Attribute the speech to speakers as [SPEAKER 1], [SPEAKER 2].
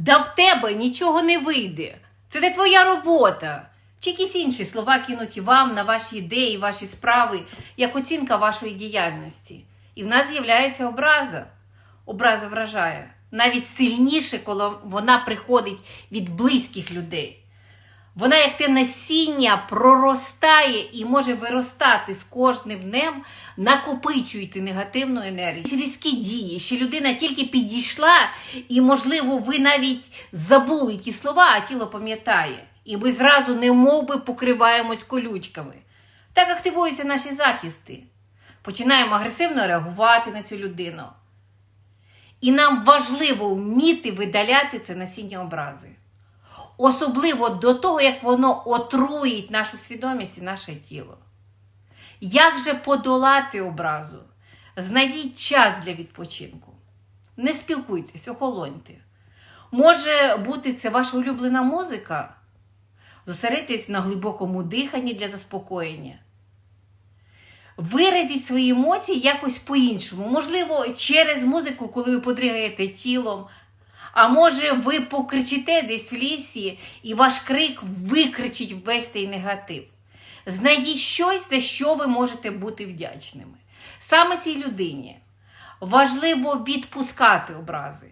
[SPEAKER 1] Да в тебе нічого не вийде. Це не твоя робота. Чи якісь інші слова кинуті вам на ваші ідеї, ваші справи, як оцінка вашої діяльності. І в нас з'являється образа. Образа вражає навіть сильніше, коли вона приходить від близьких людей. Вона, як те насіння, проростає і може виростати з кожним днем, накопичуєте негативну енергію. Ці різкі дії, що людина тільки підійшла, і, можливо, ви навіть забули ті слова, а тіло пам'ятає. І ми зразу немов би покриваємось колючками. Так активуються наші захисти. Починаємо агресивно реагувати на цю людину. І нам важливо вміти видаляти це насіння образи. Особливо до того, як воно отруїть нашу свідомість і наше тіло. Як же подолати образу? Знайдіть час для відпочинку. Не спілкуйтесь, охолоньте. Може бути, це ваша улюблена музика? Зосередьтесь на глибокому диханні для заспокоєння. Виразіть свої емоції якось по-іншому. Можливо, через музику, коли ви подригаєте тілом. А може, ви покричите десь в лісі, і ваш крик викричить весь цей негатив. Знайдіть щось, за що ви можете бути вдячними. Саме цій людині важливо відпускати образи.